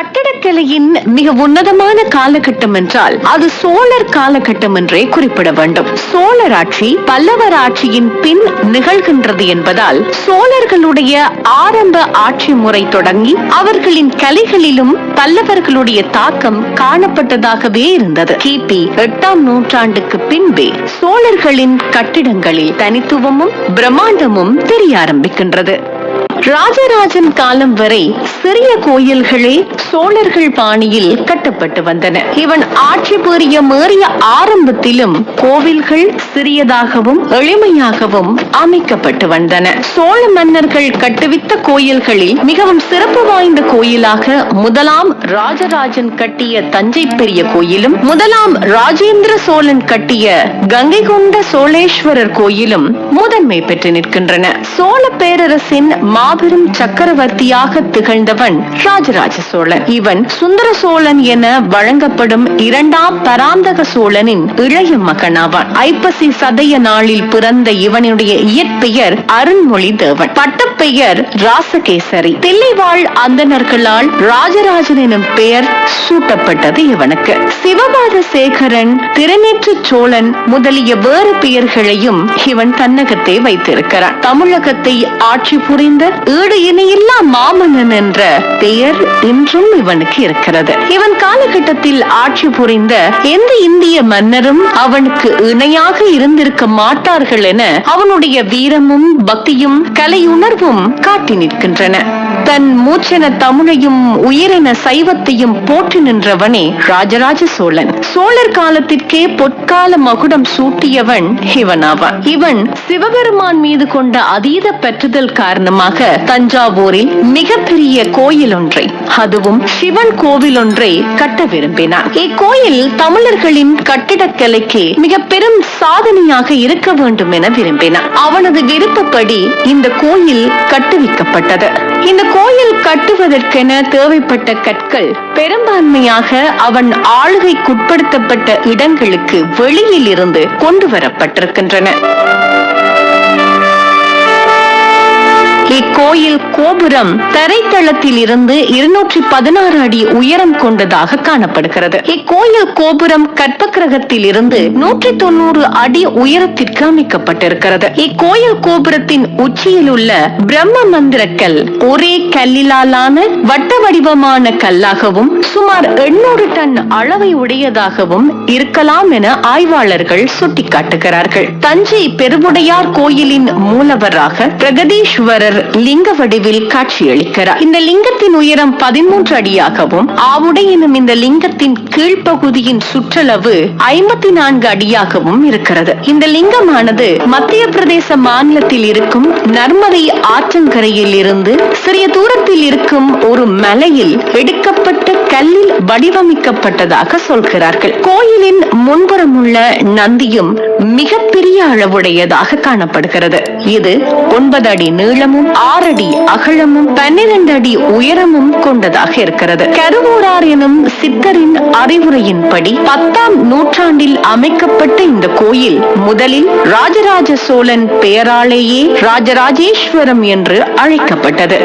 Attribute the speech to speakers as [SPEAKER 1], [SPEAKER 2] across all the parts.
[SPEAKER 1] கட்டடக்கலையின் மிக உன்னதமான காலகட்டம் என்றால் அது சோழர் காலகட்டம் என்றே குறிப்பிட வேண்டும். சோழர் ஆட்சி பல்லவர் ஆட்சியின் பின் நிகழ்கின்றது என்பதால் சோழர்களுடைய ஆரம்ப ஆட்சி முறை தொடங்கி அவர்களின் கலைகளிலும் பல்லவர்களுடைய தாக்கம் காணப்பட்டதாகவே இருந்தது. கிபி எட்டாம் நூற்றாண்டுக்கு பின்பே சோழர்களின் கட்டிடங்களில் தனித்துவமும் பிரம்மாண்டமும் தெரிய ஆரம்பிக்கின்றது. ராஜராஜன் காலம் வரை சிறிய கோயில்களே சோழர்கள் பாணியில் கட்டப்பட்டு வந்தன. இவன் ஆட்சி புரிய மேறிய ஆரம்பத்திலும் கோவில்கள் சிறியதாகவும் எளிமையாகவும் அமைக்கப்பட்டு வந்தன. சோழ மன்னர்கள் கட்டுவித்த கோயில்களில் மிகவும் சிறப்பு வாய்ந்த கோயிலாக முதலாம் ராஜராஜன் கட்டிய தஞ்சை பெரிய கோயிலும் முதலாம் ராஜேந்திர சோழன் கட்டிய கங்கை கொண்ட சோழேஸ்வரர் கோயிலும் முதன்மை பெற்று நிற்கின்றன. சோழ பேரரசின் மாபெரும் சக்கரவர்த்தியாக திகழ்ந்தவன் ராஜராஜ சோழன். இவன் சுந்தர சோழன் என வழங்கப்படும் இரண்டாம் பராந்தக சோழனின் இளைய மகனாவான். ஐப்பசி சதய நாளில் பிறந்த இவனுடைய இயற்பெயர் அருண்மொழி தேவன் பட்டப்பெயர் ராசகேசரி. தில்லைவாழ் அந்தனர்களால் ராஜராஜன் எனும் பெயர் சூட்டப்பட்டது இவனுக்கு. சிவபாத சேகரன் திருநேற்று சோழன் முதலிய வேறு பெயர்களையும் இவன் தன்னகத்தை வைத்திருக்கிறான். தமிழகத்தை ஆட்சி புரிந்த ஈடு இணையில்லா மாமன்னன் என்ற பெயர் இன்றும் இவனுக்கு இருக்கிறது. இவன் காலகட்டத்தில் ஆட்சி புரிந்த எந்த இந்திய மன்னரும் அவனுக்கு இணையாக இருந்திருக்க மாட்டார்கள் என அவனுடைய வீரமும் பக்தியும் கலையுணர்வும் காட்டி நிற்கின்றன. தன் மூச்சென தமிழையும் உயிரென சைவத்தையும் போற்றி நின்றவனே ராஜராஜ சோழன். சோழர் காலத்திற்கே பொற்கால மகுடம் சூட்டியவன் இவனாவான் இவன் சிவபெருமான் மீது கொண்ட அதீத பெற்றுதல் காரணமாக தஞ்சாவூரில் மிகப்பெரிய கோயில் ஒன்றை அதுவும் சிவன் கோவில் ஒன்றை கட்ட விரும்பினான். இக்கோயில் தமிழர்களின் கட்டிடக்கலைக்கு மிக பெரும் சாதனையாக இருக்க வேண்டும் என விரும்பினான். அவனது விருப்பப்படி இந்த கோயில் கட்டுவிக்கப்பட்டது இந்த கோயில் கட்டுவதற்கென தேவைப்பட்ட கற்கள் பெரும்பான்மையாக அவன் ஆளுகைக்குட்படுத்தப்பட்ட இடங்களுக்கு வெளியில் இருந்து கொண்டு வரப்பட்டிருக்கின்றன. இக்கோயில் கோபுரம் தரைத்தளத்தில் இருந்து இருநூற்றி பதினாறு அடி உயரம் கொண்டதாக காணப்படுகிறது. இக்கோயில் கோபுரம் கற்பக்கிரகத்தில் இருந்து நூற்றி தொண்ணூறு அடி உயரத்திற்கு அமைக்கப்பட்டிருக்கிறது. இக்கோயில் கோபுரத்தின் உச்சியில் உள்ள பிரம்ம மந்திர கல் ஒரே கல்லிலாலான வட்ட வடிவமான கல்லாகவும் சுமார் எண்ணூறு டன் அளவை உடையதாகவும் இருக்கலாம் என ஆய்வாளர்கள் சுட்டிக்காட்டுகிறார்கள். தஞ்சை பெருவுடையார் கோயிலின் மூலவராக பிரகதீஸ்வரர் லிங்க வடிவில் காட்சியளிக்கிறார். இந்த லிங்கத்தின் உயரம் பதிமூன்று அடியாகவும் ஆவுடை எனும் இந்த லிங்கத்தின் கீழ்ப்பகுதியின் சுற்றளவு ஐம்பத்தி நான்கு அடியாகவும் இருக்கிறது. இந்த லிங்கமானது மத்திய பிரதேச மாநிலத்தில் இருக்கும் நர்மதை ஆற்றங்கரையில் இருந்து சிறிய தூரத்தில் இருக்கும் ஒரு மலையில் எடுக்கப்பட்ட கல்லில் வடிவமைக்கப்பட்டதாக சொல்கிறார்கள். கோயிலின் முன்புறம் உள்ள நந்தியும் மிகப்பெரிய அளவுடையதாக காணப்படுகிறது. இது ஒன்பது அடி நீளமும் ஆறு அடி அகலமும் பன்னிரண்டு அடி உயரமும் கொண்டதாக இருக்கிறது. கருவூரார் எனும் சித்தரின் அறிவுரையின்படி பத்தாம் நூற்றாண்டில் அமைக்கப்பட்ட இந்த கோயில் முதலில் ராஜராஜ சோழன் பெயராலேயே ராஜராஜேஸ்வரம் என்று அழைக்கப்பட்டது.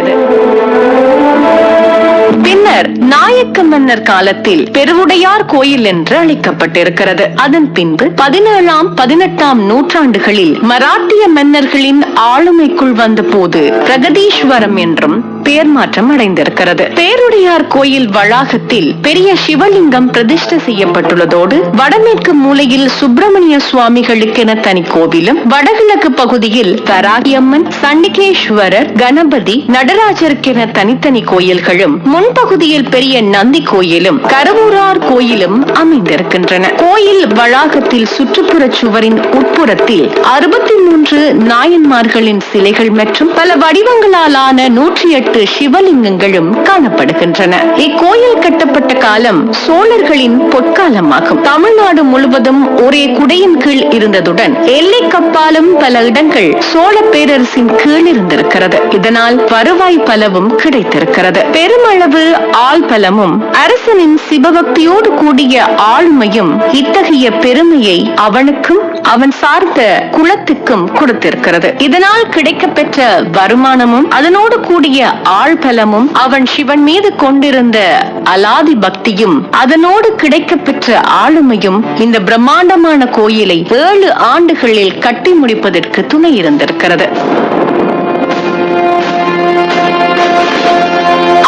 [SPEAKER 1] நாயக்க மன்னர் காலத்தில் பெருவுடையார் கோயில் என்று அழைக்கப்பட்டிருக்கிறது. அதன் பின்பு பதினேழாம் பதினெட்டாம் நூற்றாண்டுகளில் மராட்டிய மன்னர்களின் ஆளுமைக்குள் வந்தபோது பிரகதீஸ்வரம் என்றும் பெயர் மாற்றம் அடைந்திருக்கிறது. பேருடையார் கோயில் வளாகத்தில் பெரிய சிவலிங்கம் பிரதிஷ்டை செய்யப்பட்டுள்ளதோடு வடமேற்கு மூலையில் சுப்பிரமணிய சுவாமிகளுக்கென தனி கோவிலும் வடகிழக்கு பகுதியில் தராகியம்மன் சண்டிகேஸ்வரர் கணபதி நடராஜருக்கென தனித்தனி கோயில்களும் முன்பகுதியில் பெரிய நந்தி கோயிலும் கருவூரார் கோயிலும் அமைந்திருக்கின்றன. கோயில் வளாகத்தில் சுற்றுப்புற சுவரின் உட்புறத்தில் அறுபத்தி மூன்று நாயன்மார்களின் சிலைகள் மற்றும் பல வடிவங்களாலான நூற்றி எட்டு சிவலிங்கங்களும் காணப்படுகின்றன. இக்கோயில் கட்ட காலம் சோழர்களின் பொற்காலமாகும். தமிழ்நாடு முழுவதும் ஒரே குடையின் கீழ் இருந்ததுடன் எல்லை கப்பாலும் பல இடங்கள் சோழ பேரரசின் கீழ் இருந்திருக்கிறது. இதனால் வருவாய் பலவும் கிடைத்திருக்கிறது. பெருமளவு ஆள் பலமும் அரசனின் சிவபக்தியோடு கூடிய ஆளுமையும் இத்தகைய பெருமையை அவனுக்கும் அவன் சார்ந்த குலத்துக்கும் கொடுத்திருக்கிறது. இதனால் கிடைக்கப்பெற்ற வருமானமும் அதனோடு கூடிய ஆழ்பலமும் அவன் சிவன் மீது கொண்டிருந்த அலாதி பக்தியும் அதனோடு கிடைக்கப்பெற்ற ஆளுமையும் இந்த பிரம்மாண்டமான கோயிலை ஏழு ஆண்டுகளில் கட்டி முடிப்பதற்கு துணை இருந்திருக்கிறது.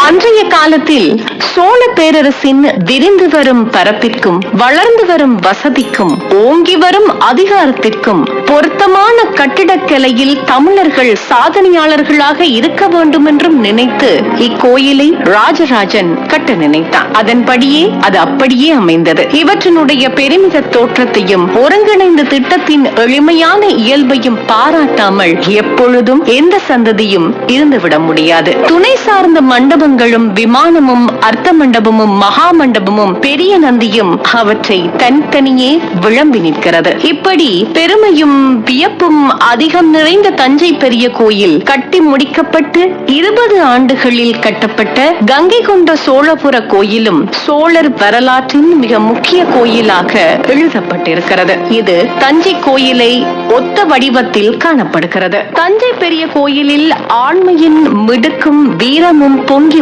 [SPEAKER 1] அன்றைய காலத்தில் சோழ பேரரசின் விரிந்து வரும் பரப்பிற்கும் வளர்ந்து வரும் வசதிக்கும் ஓங்கி வரும் அதிகாரத்திற்கும் பொருத்தமான கட்டிடக்கலையில் தமிழர்கள் சாதனையாளர்களாக இருக்க வேண்டும் என்றும் நினைத்து இக்கோயிலை ராஜராஜன் கட்ட நினைத்தான். அதன்படியே அது அப்படியே அமைந்தது. இவற்றினுடைய பெருமித தோற்றத்தையும் ஒருங்கிணைந்த திட்டத்தின் எளிமையான இயல்பையும் பாராட்டாமல் எப்பொழுதும் எந்த சந்ததியும் இருந்துவிட முடியாது. துணை சார்ந்த மண்டபங்களும் விமானமும் அர்த்த மண்டபமும் மகா மண்டபமும் பெரிய நந்தியும் அவற்றை தனித்தனியே விளம்பி நிற்கிறது. இப்படி பெருமையும் வியப்பும் அதிகம் நிறைந்த தஞ்சை பெரிய கோயில் கட்டி முடிக்கப்பட்டு இருபது ஆண்டுகளில் கட்டப்பட்ட கங்கை கொண்ட சோழபுர கோயிலும் சோழர் வரலாற்றின் மிக முக்கிய கோயிலாக எழுதப்பட்டிருக்கிறது. இது தஞ்சை கோயிலை ஒத்த வடிவத்தில் காணப்படுகிறது. தஞ்சை பெரிய கோயிலில் ஆண்மையின் மிடுக்கும் வீரமும் பொங்கி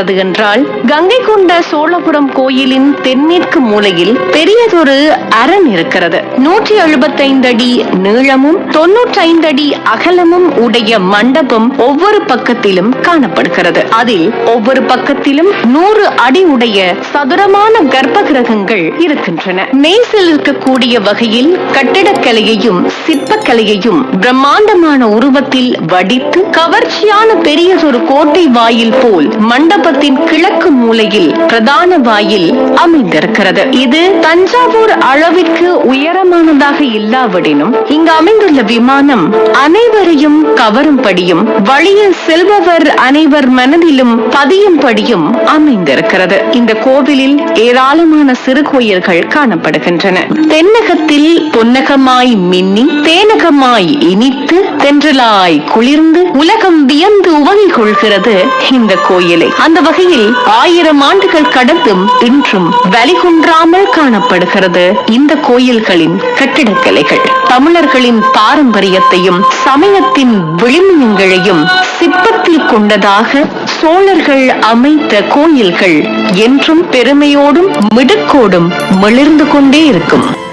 [SPEAKER 1] இருக்கிறது என்றால் கங்கை கொண்ட சோழபுரம் கோயிலின் தென்மேற்கு மூலையில் பெரியதொரு அரண் இருக்கிறது. நூற்றி எழுபத்தைந்து அடி நீளமும் தொன்னூற்றைந்து அடி அகலமும் உடைய மண்டபம் ஒவ்வொரு பக்கத்திலும் காணப்படுகிறது. அதில் ஒவ்வொரு பக்கத்திலும் நூறு அடி உடைய சதுரமான கர்ப்ப கிரகங்கள் இருக்கின்றன. மேசில் இருக்கக்கூடிய வகையில் கட்டிடக்கலையையும் சிற்பக்கலையையும் பிரம்மாண்டமான உருவத்தில் வடித்து கவர்ச்சியான பெரியதொரு கோட்டை வாயில் போல் மண்டப கிராமத்தின் கிழக்கு மூலையில் பிரதான வாயில் அமைந்திருக்கிறது. இது தஞ்சாவூர் அளவிற்கு உயரமானதாக இல்லாவிடனும் இங்கு அமைந்துள்ள விமானம் அனைவரையும் கவரும்படியும் வழியில் செல்பவர் அனைவர் மனதிலும் பதியும்படியும் அமைந்திருக்கிறது. இந்த கோவிலில் ஏராளமான சிறு கோயில்கள் காணப்படுகின்றன. தென்னகத்தில் பொன்னகமாய் மின்னி தேனகமாய் இனித்து தென்றலாய் குளிர்ந்து உலகம் வியந்து உவங்கிக் கொள்கிறது இந்த கோயிலை. அந்த அந்த வகையில் ஆயிரம் ஆண்டுகள் கடந்தும் இன்றும் வலிகுன்றாமல் காணப்படுகிறது இந்த கோயில்களின் கட்டிடக்கலைகள். தமிழர்களின் பாரம்பரியத்தையும் சமயத்தின் விளிமியங்களையும் சிற்பத்தில் கொண்டதாக சோழர்கள் அமைத்த கோயில்கள் என்றும் பெருமையோடும் மிடுக்கோடும் மிளிர்ந்து கொண்டே இருக்கும்.